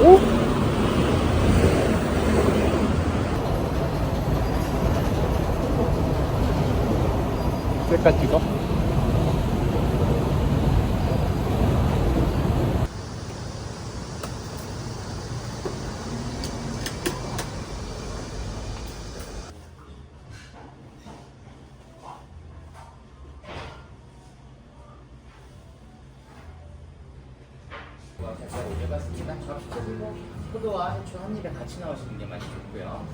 오? 셀카 찍어? 잘 올려봤습니다. 좌측으로 포도와 해초 한 입에 같이 넣으시는 게 맛이 좋고요.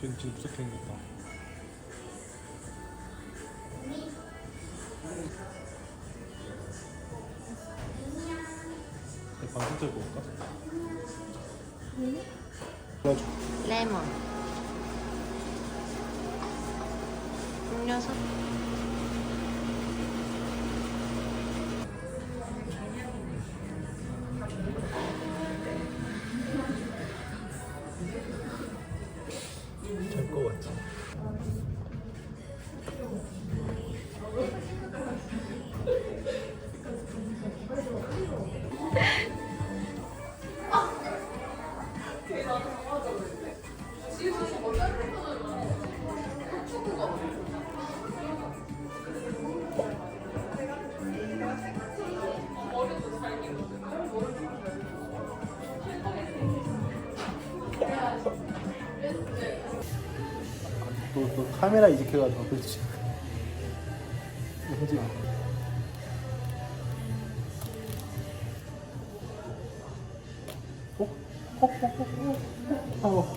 쟤는 진짜 무섭게 생겼다. 방송 들고 올까? 도 또, 또 카메라 이직해가지고 그렇지. 어?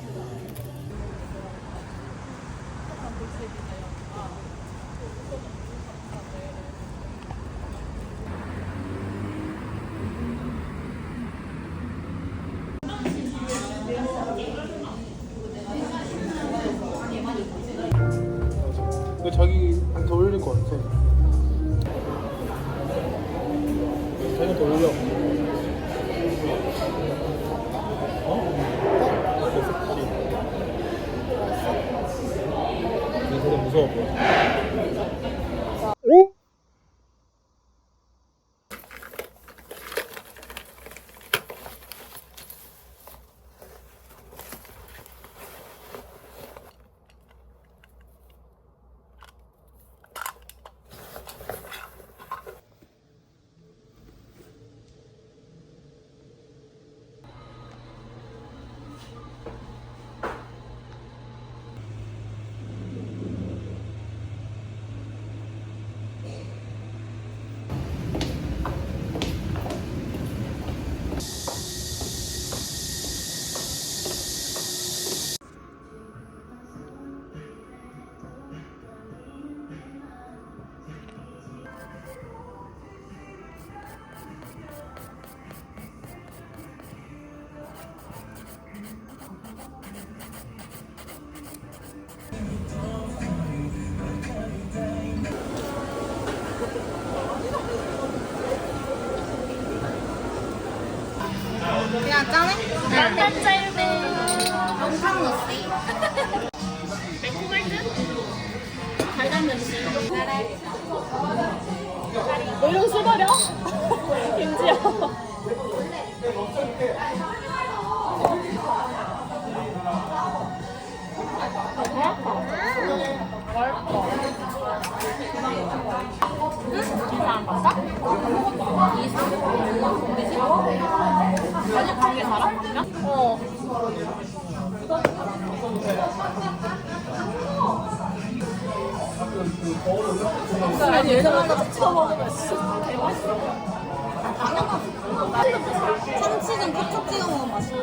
이거 자기 한테 올릴 것 같아. 짜네? 짠짠 짤네 영상 넣었지 매콤할 듯? 너 이상 봤어? 이상? 아직 관계 살아? 어. 아니 얘는 하나 처음 먹으면 진짜 대맛있어. 당연하지. 참치는 케첩 찍어 먹으면 맛있어.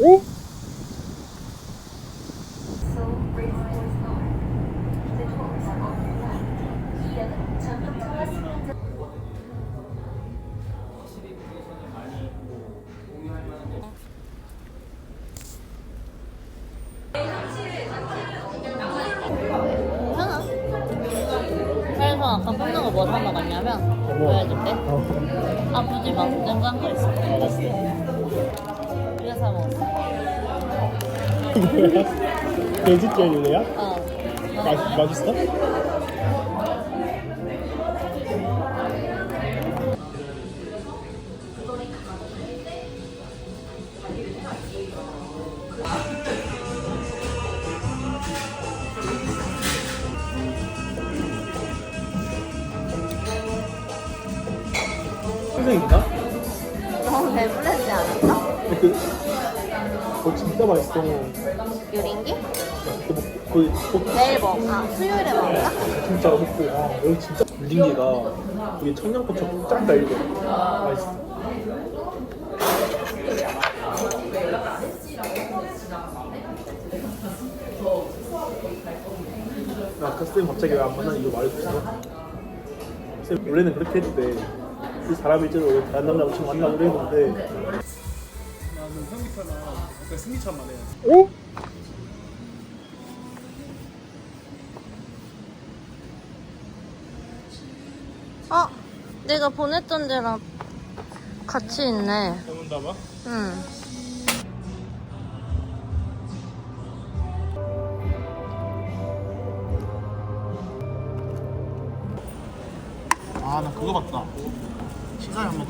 오? 그래서 아까 뽑는 거뭐사 먹었냐면 보여줄게. 어. 아프지 마. 냉장고에 있어. 알았어. 이거 사 먹었어. 뭐야? 돼지 젤리야? 어. 맛, 맛있어? 선생님인가? 너무 배불르지 않았어? 그거 진짜 맛있어. 유린기? 그, 그, 그, 내일 먹. 아 수요일에 먹을까? 진짜 먹고 아 여기 진짜 물린개가 이게 청양고추 쫙 달리고 맛있어 나 아까 쌤 갑자기 왜 안 만나 이거 말해줬어 쌤 원래는 그렇게 했는데 이 사람이 이제 남자하고 지금 만나고 그랬는데 나는 현기차나 약간 승기차만 해 오? 어. 내가 보냈던 데랑 같이 있네. 해본다 봐 응. 아 나 그거 봤다 시사에 한번.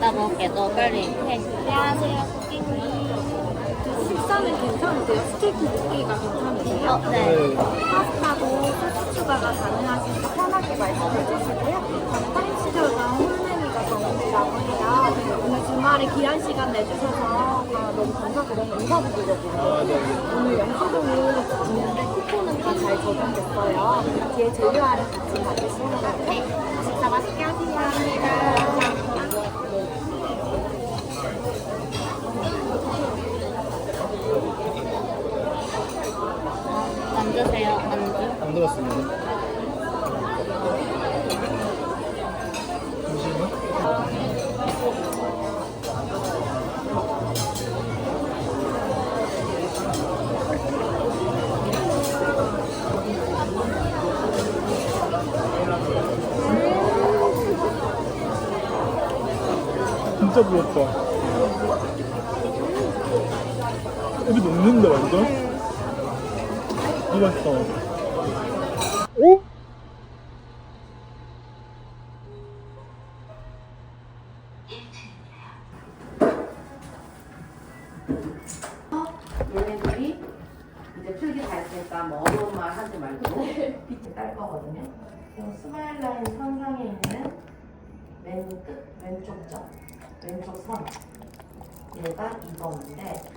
나 먹을게. 너 빨리 해. 안녕하세요. 식사는 괜찮으세요? 스테이크 두개가 괜찮으세요? 어, 네. 파스타도 소스 추가가 가능하시니까 편하게 말씀해 주시고요. 저는 시절과 홀메뉴가 전문이라고 해요. 오늘 주말에 귀한 시간 내주셔서 아, 너무 감사드려요. 인사드리거든요. 오늘 영수증을 있는데 쿠폰은 다 잘 적용됐어요. 뒤에 재료화를 같이 받으시면 네. 식사 맛있게 하세요. 감사합니다. 앉으세요. 앉으. 안 들었습니다 진짜 부럽다 여기 녹는다 완전 이 맛있다 오? 얘네들이 이제 필기 다 했으니까 뭐 어려운 말 하지 말고 빛을 딸 거거든요. 그럼 스마일 라인 선상에 있는 맨 끝, 왼쪽 점, 왼쪽 선. 얘가 2번인데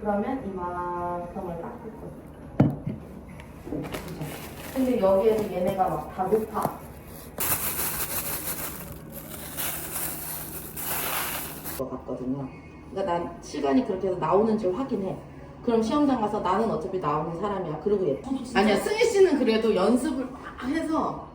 그러면 이만큼을 깎을 거예요. 근데 여기에서 얘네가 막 다 높아. 것 같거든요. 그러니까 난 시간이 그렇게 해서 나오는지 확인해. 그럼 시험장 가서 나는 어차피 나오는 사람이야. 그러고 얘. 아니야 승희 씨는 그래도 연습을 막 해서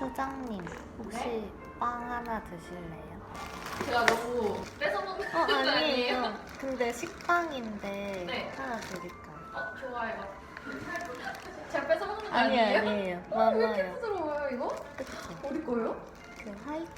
수장님 혹시 빵 하나 드실래요? 제가 너무 뺏어 먹는 어거 아니에요? 아니에요. 근데 식빵인데 네. 하나 드릴까요? 어, 좋아요. 제가 뺏어 먹는 거 아니 아니에요? 아니에요. 왜 이렇게. 부드러워요 이거? 그쵸? 어디 거예요? 그 화이트